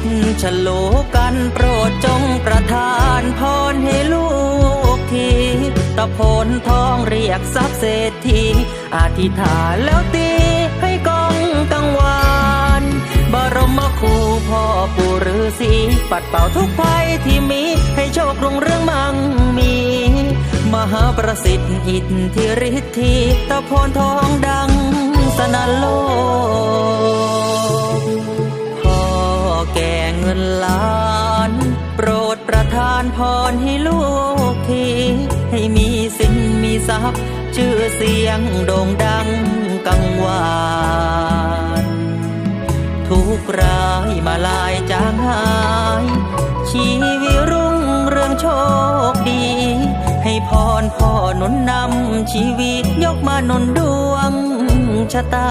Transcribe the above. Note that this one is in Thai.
เงินล้านเพชรฉลูกันโปรดจงประทานพรให้ลูกทีตะโพนทองเรียกทรัพย์เศรษฐีอธิษฐานแล้วตีให้กองกังวานบรมครูพ่อปู่ฤาษีปัดเป่าทุกภัยที่มีให้โชครุ่งเรื่องมั่งมี มหาประสิทธิ์อิทธิฤทธิตะโพนทองด นล้าน โปรดประทานพรให้ลูกทีให้มีสินมีทรัพย์ชื่อเสียงโด่งดังกังวานทุกรายมาลายจางหาย ชีวิรุ่งเรืองโชคดี ให้พรพ่อนุนนำชีวิตยกมานุนดวงชะตา